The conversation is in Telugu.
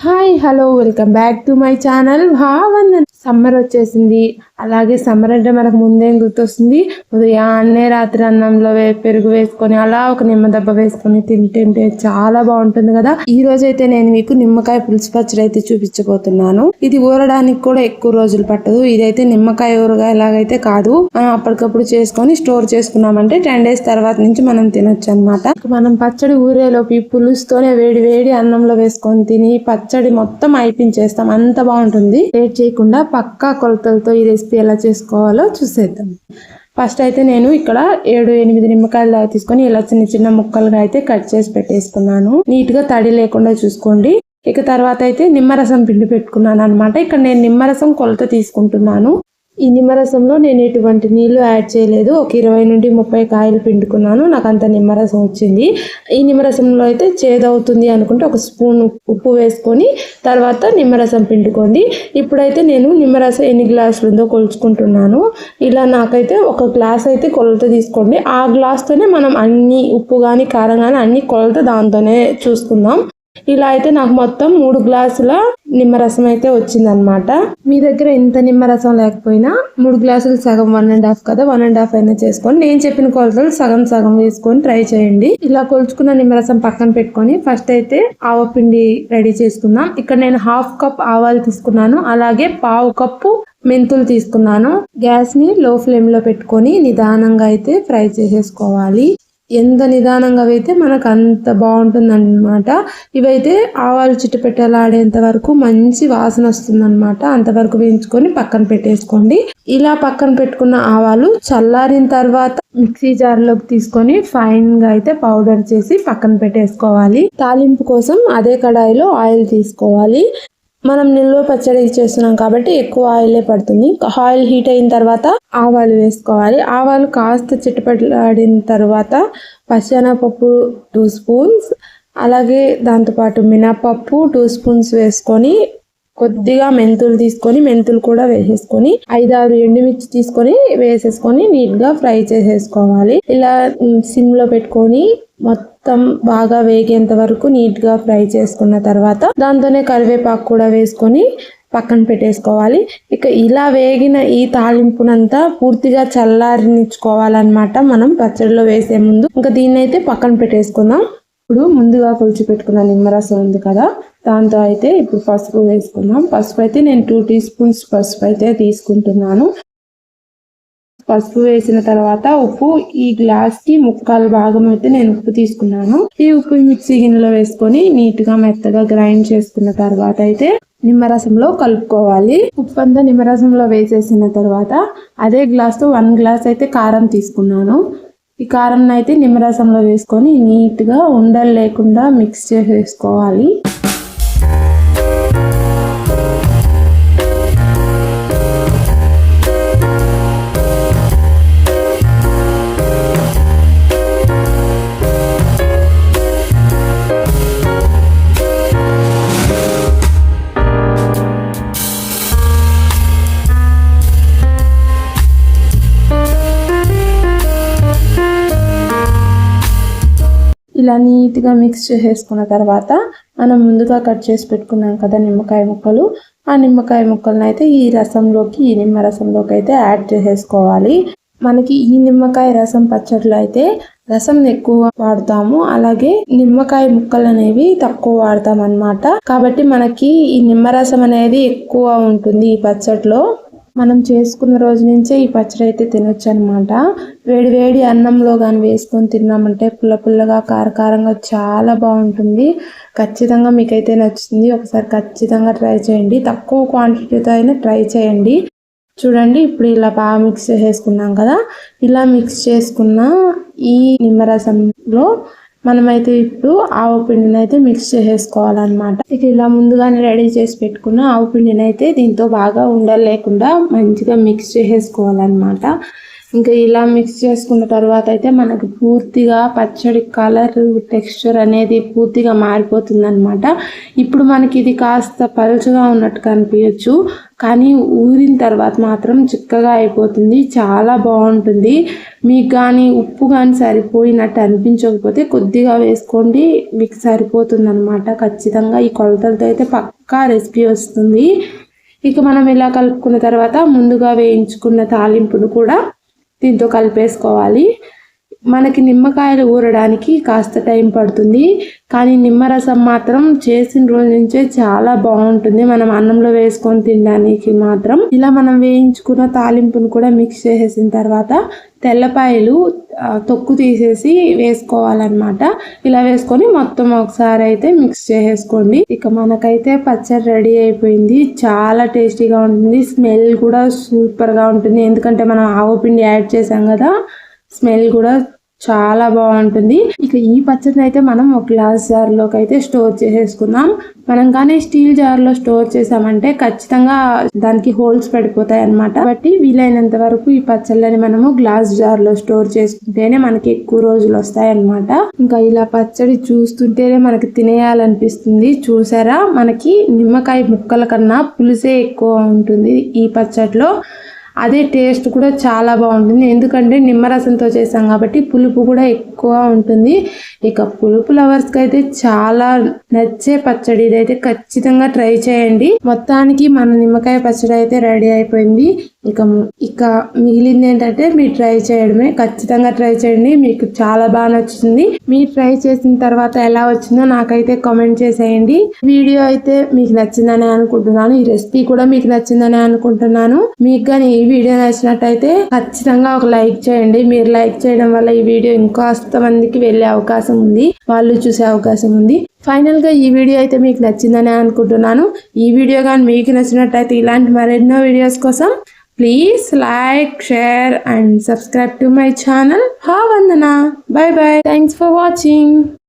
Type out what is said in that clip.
Hi hello welcome back to my channel భావందన్ summer వచ్చేసింది. అలాగే సమ్మర్ అంటే మనకు ముందేం గుర్తొస్తుంది. ఉదయాన్నే రాత్రి అన్నంలో వే- పెరుగు వేసుకొని అలా ఒక నిమ్మ దెబ్బ వేసుకొని తింటుంటే చాలా బాగుంటుంది కదా. ఈ రోజు అయితే నేను మీకు నిమ్మకాయ పులుసు పచ్చడి అయితే చూపించబోతున్నాను. ఇది ఊరడానికి కూడా ఎక్కువ రోజులు పట్టదు. ఇదైతే నిమ్మకాయ ఊరగాయ ఎలాగైతే కాదు. మనం అప్పటికప్పుడు చేసుకొని స్టోర్ చేసుకున్నామంటే టెన్ డేస్ తర్వాత నుంచి మనం తినొచ్చు అనమాట మనం పచ్చడి ఊరేలోపు ఈ పులుసుతోనే వేడి వేడి అన్నంలో వేసుకొని తిని పచ్చడి మొత్తం అయిపించేస్తాం. అంత బాగుంటుంది. లేట్ చేయకుండా పక్కా కొలతలతో ఈ రెసిపీ ఎలా చేసుకోవాలో చూసేద్దాం. ఫస్ట్ అయితే నేను ఇక్కడ ఏడు ఎనిమిది నిమ్మకాయలు దాకా తీసుకొని ఇలా చిన్న చిన్న ముక్కలుగా అయితే కట్ చేసి పెట్టేసుకున్నాను. నీట్గా తడి లేకుండా చూసుకోండి. ఇక తర్వాత అయితే నిమ్మరసం పిండి పెట్టుకున్నాను అనమాట ఇక్కడ నేను నిమ్మరసం కొలత తీసుకుంటున్నాను. ఈ నిమ్మరసంలో నేను ఎటువంటి నీళ్ళు యాడ్ చేయలేదు. ఒక ఇరవై నుండి ముప్పై కాయలు పిండుకున్నాను. నాకు అంత నిమ్మరసం వచ్చింది. ఈ నిమ్మరసంలో అయితే చేదవుతుంది అనుకుంటే ఒక స్పూన్ ఉప్పు వేసుకొని తర్వాత నిమ్మరసం పిండుకోండి. ఇప్పుడైతే నేను నిమ్మరసం ఎన్ని గ్లాసులు ఉందో కొలుచుకుంటున్నాను. ఇలా నాకైతే ఒక గ్లాస్ అయితే కొలత తీసుకోండి. ఆ గ్లాస్తోనే మనం అన్ని ఉప్పు కానీ కారం కానీ అన్ని కొలత దాంతోనే చూసుకుందాం. ఇలా అయితే నాకు మొత్తం మూడు గ్లాసుల నిమ్మరసం అయితే వచ్చిందనమాట మీ దగ్గర ఎంత నిమ్మరసం లేకపోయినా మూడు గ్లాసులు సగం వన్ అండ్ హాఫ్ కదా వన్ అండ్ హాఫ్ అయినా చేసుకొని నేను చెప్పిన కొలతలు సగం సగం వేసుకొని ట్రై చేయండి. ఇలా కొలుచుకున్న నిమ్మరసం పక్కన పెట్టుకొని ఫస్ట్ అయితే ఆవ పిండి రెడీ చేసుకుందాం. ఇక్కడ నేను హాఫ్ కప్ ఆవాలు తీసుకున్నాను. అలాగే పావు కప్పు మెంతులు తీసుకున్నాను. గ్యాస్ని లో ఫ్లేమ్లో పెట్టుకొని నిదానంగా అయితే ఫ్రై చేసేసుకోవాలి. ఎంత నిదానంగా అయితే మనకు అంత బాగుంటుందన్నమాట. ఇవైతే ఆవాలు చిట్టుపెట్టలాడేంత వరకు మంచి వాసన వస్తుందన్నమాట. అంతవరకు వేయించుకొని పక్కన పెట్టేసుకోండి. ఇలా పక్కన పెట్టుకున్న ఆవాలు చల్లారిన తర్వాత మిక్సీ జార్లోకి తీసుకొని ఫైన్గా అయితే పౌడర్ చేసి పక్కన పెట్టేసుకోవాలి. తాలింపు కోసం అదే కడాయిలో ఆయిల్ తీసుకోవాలి. మనం నిల్వ పచ్చడి చేస్తున్నాం కాబట్టి ఎక్కువ ఆయిలే పడుతుంది. ఆయిల్ హీట్ అయిన తర్వాత ఆవాలు వేసుకోవాలి. ఆవాలు కాస్త చిట్టుపట్లాడిన తర్వాత పచ్చెనపప్పు టూ స్పూన్స్ అలాగే దాంతోపాటు మినపప్పు టూ స్పూన్స్ వేసుకొని కొద్దిగా మెంతులు తీసుకొని మెంతులు కూడా వేసేసుకొని ఐదారు ఎండుమిర్చి తీసుకొని వేసేసుకొని నీట్గా ఫ్రై చేసేసుకోవాలి. ఇలా సిమ్లో పెట్టుకొని మొత్తం బాగా వేగేంత వరకు నీట్గా ఫ్రై చేసుకున్న తర్వాత దాంతోనే కరివేపాకు కూడా వేసుకొని పక్కన పెట్టేసుకోవాలి. ఇక ఇలా వేగిన ఈ తాలింపునంతా పూర్తిగా చల్లారినిచ్చుకోవాలన్నమాట మనం పచ్చడిలో వేసే ముందు. ఇంకా దీన్ని అయితే పక్కన పెట్టేసుకుందాం. ఇప్పుడు ముందుగా కొలిచి పెట్టుకున్న నిమ్మరసం ఉంది కదా దాంతో అయితే ఇప్పుడు పసుపు వేసుకుందాం. పసుపు అయితే నేను టూ టీ స్పూన్స్ పసుపు అయితే తీసుకుంటున్నాను. పసుపు వేసిన తర్వాత ఉప్పు ఈ గ్లాస్కి ముక్కాలు భాగం అయితే నేను ఉప్పు తీసుకున్నాను. ఈ ఉప్పు మిక్సీ గిన్నెలో వేసుకొని నీట్గా మెత్తగా గ్రైండ్ చేసుకున్న తర్వాత అయితే నిమ్మరసంలో కలుపుకోవాలి. ఉప్పు అంతా నిమ్మరసంలో వేసేసిన తర్వాత అదే గ్లాస్తో వన్ గ్లాస్ అయితే కారం తీసుకున్నాను. ఈ కారం అయితే నిమ్మరసంలో వేసుకొని నీట్గా ఉండలు లేకుండా మిక్స్ చేసేసుకోవాలి. ఇలా నీట్గా మిక్స్ చేసేసుకున్న తర్వాత మనం ముందుగా కట్ చేసి పెట్టుకున్నాం కదా నిమ్మకాయ ముక్కలు. ఆ నిమ్మకాయ ముక్కలను అయితే ఈ రసంలోకి ఈ నిమ్మ రసంలోకి అయితే యాడ్ చేసేసుకోవాలి. మనకి ఈ నిమ్మకాయ రసం పచ్చడిలో అయితే రసం ఎక్కువ వాడతాము. అలాగే నిమ్మకాయ ముక్కలు అనేవి తక్కువ వాడతాం అన్నమాట కాబట్టి మనకి ఈ నిమ్మరసం అనేది ఎక్కువ ఉంటుంది ఈ పచ్చడిలో. మనం చేసుకున్న రోజు నుంచే ఈ పచ్చడి అయితే తినొచ్చు అనమాట వేడి వేడి అన్నంలో కానీ వేసుకొని తిన్నామంటే పుల్ల పుల్లగా కారకారంగా చాలా బాగుంటుంది. ఖచ్చితంగా మీకైతే నచ్చుతుంది. ఒకసారి ఖచ్చితంగా ట్రై చేయండి. తక్కువ క్వాంటిటీతో అయినా ట్రై చేయండి. చూడండి ఇప్పుడు ఇలా బాగా మిక్స్ చేసుకున్నాం కదా. ఇలా మిక్స్ చేసుకున్న ఈ నిమ్మరసంలో మనమైతే ఇప్పుడు ఆవు పిండిని అయితే మిక్స్ చేసేసుకోవాలన్నమాట. ఇక ఇలా ముందుగానే రెడీ చేసి పెట్టుకున్న ఆవు పిండిని అయితే దీంతో బాగా ఉండలేకుండా మంచిగా మిక్స్ చేసేసుకోవాలన్నమాట. ఇంకా ఇలా మిక్స్ చేసుకున్న తర్వాత అయితే మనకు పూర్తిగా పచ్చడి కలర్ టెక్స్చర్ అనేది పూర్తిగా మారిపోతుందనమాట ఇప్పుడు మనకి ఇది కాస్త పలుచగా ఉన్నట్టు కనిపించచ్చు. కానీ ఊరిన తర్వాత మాత్రం చిక్కగా అయిపోతుంది. చాలా బాగుంటుంది. మీకు కానీ ఉప్పు కానీ సరిపోయినట్టు అనిపించకపోతే కొద్దిగా వేసుకోండి. మీకు సరిపోతుంది అనమాట ఖచ్చితంగా ఈ కొలతలతో అయితే పక్కా రెసిపీ వస్తుంది. ఇక మనం ఇలా కలుపుకున్న తర్వాత ముందుగా వేయించుకున్న తాలింపును కూడా దీంతో కలిపేసుకోవాలి. మనకి నిమ్మకాయలు ఊరడానికి కాస్త టైం పడుతుంది. కానీ నిమ్మరసం మాత్రం చేసిన రోజు నుంచే చాలా బాగుంటుంది. మనం అన్నంలో వేసుకొని తినడానికి మాత్రం. ఇలా మనం వేయించుకున్న తాలింపును కూడా మిక్స్ చేసేసిన తర్వాత తెల్లపాయలు తొక్కు తీసేసి వేసుకోవాలన్నమాట. ఇలా వేసుకొని మొత్తం ఒకసారి అయితే మిక్స్ చేసేసుకోండి. ఇక మనకైతే పచ్చడి రెడీ అయిపోయింది. చాలా టేస్టీగా ఉంటుంది. స్మెల్ కూడా సూపర్గా ఉంటుంది. ఎందుకంటే మనం ఆవు పిండి యాడ్ చేసాం కదా స్మెల్ కూడా చాలా బాగుంటుంది. ఇక ఈ పచ్చడిని అయితే మనం ఒక గ్లాస్ జార్లోకి అయితే స్టోర్ చేసేసుకుందాం. మనం కానీ స్టీల్ జార్లో స్టోర్ చేసామంటే ఖచ్చితంగా దానికి హోల్స్ పడిపోతాయి అనమాట కాబట్టి వీలైనంత వరకు ఈ పచ్చళ్ళని మనము గ్లాస్ జార్లో స్టోర్ చేసుకుంటేనే మనకి ఎక్కువ రోజులు వస్తాయి అనమాట ఇంకా ఇలా పచ్చడి చూస్తుంటేనే మనకి తినేయాలనిపిస్తుంది. చూసారా? మనకి నిమ్మకాయ ముక్కల కన్నా పులుసే ఎక్కువ ఉంటుంది ఈ పచ్చడిలో. అదే టేస్ట్ కూడా చాలా బాగుంటుంది. ఎందుకంటే నిమ్మరసంతో చేసాం కాబట్టి పులుపు కూడా ఎక్కువ ఉంటుంది. ఇక పులుపు లవర్స్కి అయితే చాలా నచ్చే పచ్చడి. ఇదైతే ఖచ్చితంగా ట్రై చేయండి. మొత్తానికి మన నిమ్మకాయ పచ్చడి అయితే రెడీ అయిపోయింది. ఇక ఇక మిగిలింది ఏంటంటే మీరు ట్రై చేయడమే. ఖచ్చితంగా ట్రై చేయండి. మీకు చాలా బాగా నచ్చుతుంది. మీరు ట్రై చేసిన తర్వాత ఎలా వచ్చిందో నాకైతే కామెంట్ చేసేయండి. వీడియో అయితే మీకు నచ్చిందని అనుకుంటున్నాను. ఈ రెసిపీ కూడా మీకు నచ్చిందని అనుకుంటున్నాను. మీకు కానీ ఈ వీడియో నచ్చినట్టయితే ఖచ్చితంగా ఒక లైక్ చేయండి. మీరు లైక్ చేయడం వల్ల ఈ వీడియో ఇంకా మందికి వెళ్ళే అవకాశం ఉంది. వాళ్ళు చూసే అవకాశం ఉంది. ఫైనల్గా ఈ వీడియో అయితే మీకు నచ్చిందని అనుకుంటున్నాను. ఈ వీడియో కానీ మీకు నచ్చినట్టయితే ఇలాంటి మరెన్నో వీడియోస్ కోసం Please like, share and subscribe to my channel. Havandana. Bye bye. Thanks for watching.